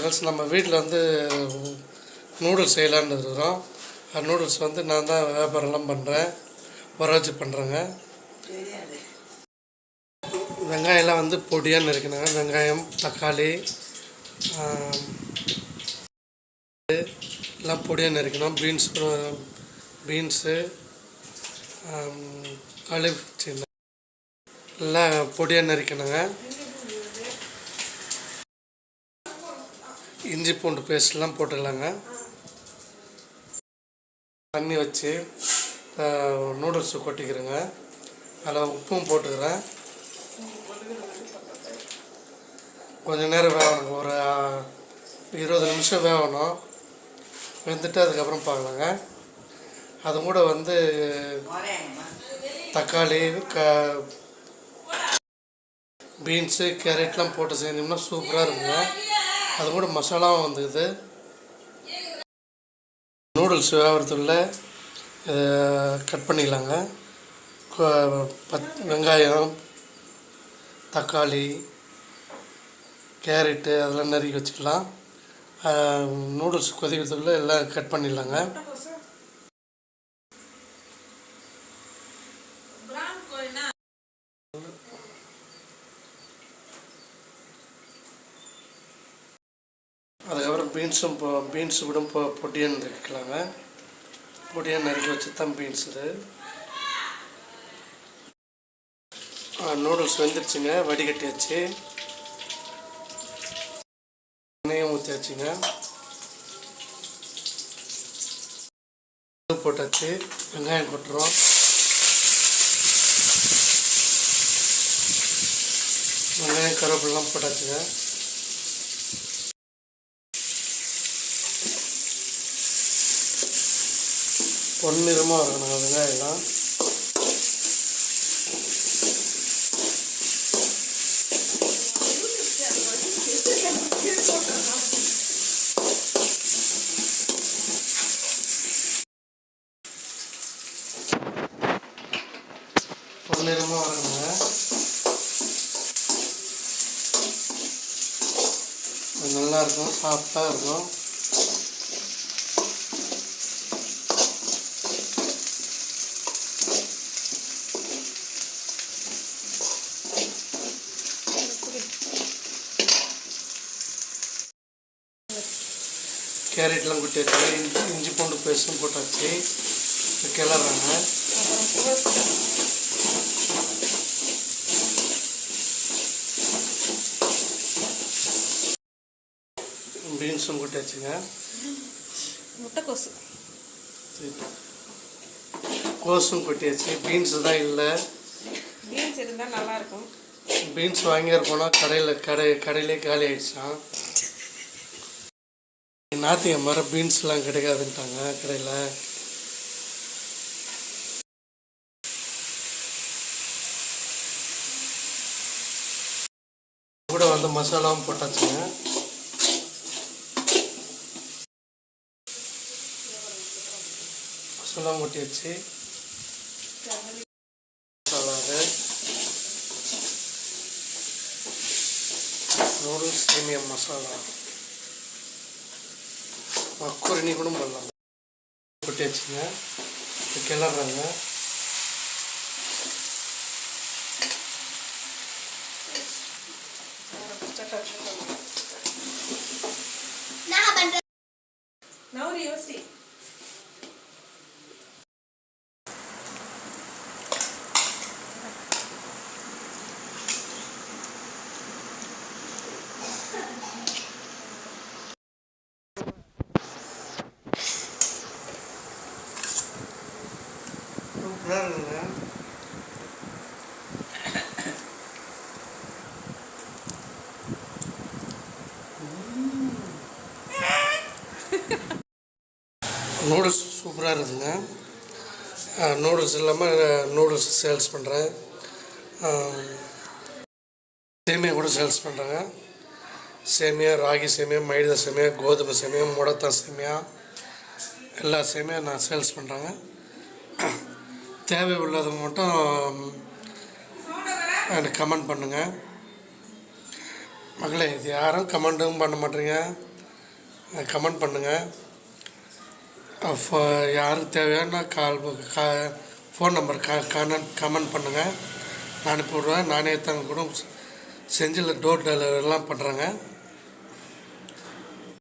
Viewers நம்ம வீட்டில் வந்து நூடுல்ஸ் செய்யலான்னு இருக்கிறோம். அந்த நூடுல்ஸ் வந்து நான் தான் வியாபாரம்லாம் பண்ணுறேன் வராஜி பண்ணுறேங்க வெங்காயம்லாம் வந்து பொடியாக நறுக்கினாங்க வெங்காயம் தக்காளி எல்லாம் பொடியாக நறுக்கணும் பீன்ஸ் பீன்ஸு கழுவு சின்ன எல்லாம் பொடியாக நறுக்கணுங்க இஞ்சி பூண்டு பேஸ்ட்லாம் போட்டுக்கலாங்க. தண்ணி வச்சு நூடுல்ஸு கொட்டிக்கிறேங்க. அதில் உப்பும் போட்டுக்கிறேன். கொஞ்சம் நேரம் வேகணுங்க ஒரு இருபது நிமிஷம் வேகணும். வெந்துட்டு அதுக்கப்புறம் பார்க்கலாங்க. அது கூட வந்து தக்காளி க பீன்ஸு கேரட்லாம் போட்டு செஞ்சோம்னா சூப்பராக இருக்குங்க. அது கூட மசாலாவும் வந்துக்குது. நூடுல்ஸ் வேகிறதுக்குள்ள இதை கட் பண்ணிக்கலாங்க. பத் வெங்காயம் தக்காளி கேரட்டு அதெல்லாம் நறுக்கி வச்சுக்கலாம். நூடுல்ஸ் கொதிக்கிறதுக்குள்ளே எல்லாம் கட் பண்ணிடலாங்க அதுக்கப்புறம் பீன்ஸும் போ பீன்ஸு கூட பொ பொடியாக நறுக்கலாங்க பொடியாக நறுக்கி வச்சு தான் பீன்ஸ் இது நூடுல்ஸ் வெந்துருச்சுங்க வடிகட்டியாச்சு. எண்ணெயும் ஊற்றியாச்சுங்க போட்டாச்சு வெங்காயம் கொட்டுறோம். வெங்காயம் கருவேப்பிலாம் போட்டாச்சுங்க. பொன்னிறமாக இருக்கணுங்க வெங்காயம்லாம். பொன்னிறமாக வரணுங்க. நல்லா இருக்கும் சாஃப்டாக இருக்கும். கேரட்லாம் கொட்டியாச்சு இஞ்சி இஞ்சி பூண்டு பேஸ்ட்டும் போட்டாச்சு. கிளறாங்க. பீன்ஸும் கொட்டியாச்சுங்க. முட்டைக்கோசு. கோஸும் கொட்டியாச்சு. பீன்ஸ் தான் இல்லை. பீன்ஸ் இருந்தால் நல்லாயிருக்கும் பீன்ஸ் வாங்கியிருப்போனா கடையில் கடை கடையிலே காலி ஆயிடுச்சான் நாத்தியம் மரம் பீன்ஸ்லாம் கிடைக்காதுன்ட்டாங்க கடையில். கூட வந்து மசாலாவும் போட்டாச்சுங்க. மசாலாவும் கொட்டியாச்சு. மசாலாவை நூடுல்ஸ் சேமியா மசாலா. மக்குரணி கூட பண்ணலாம் கொட்டி வச்சுங்க. கிளறாங்க நவுரி யோசி சூப்பராக இருக்குங்க நூடுல்ஸ் சூப்பராக இருக்குதுங்க. நூடுல்ஸ் இல்லாமல் நூடுல்ஸ் சேல்ஸ் பண்ணுறேன் சேமியா கூட சேல்ஸ் பண்ணுறாங்க சேமியா ராகி சேமியா மைதா சேமியா கோதுமை சேமியா முடத்தா சேமியா எல்லா சேமியா நான் சேல்ஸ் பண்ணுறேங்க தேவை உள்ளது மட்டும் எனக்கு கமெண்ட் பண்ணுங்கள் மகளே இது யாரும் கமெண்ட்டும் பண்ண மாட்டீங்க. கமெண்ட் பண்ணுங்கள் அப்போ யாருக்கு தேவையான கால் கா ஃபோன் நம்பர் க கமெண்ட் கமெண்ட் பண்ணுங்கள் நான் அனுப்பிவிடுவேன் நானே தாங்க கூட செஞ்சில் டோர் டெலிவரிலாம் பண்ணுறேங்க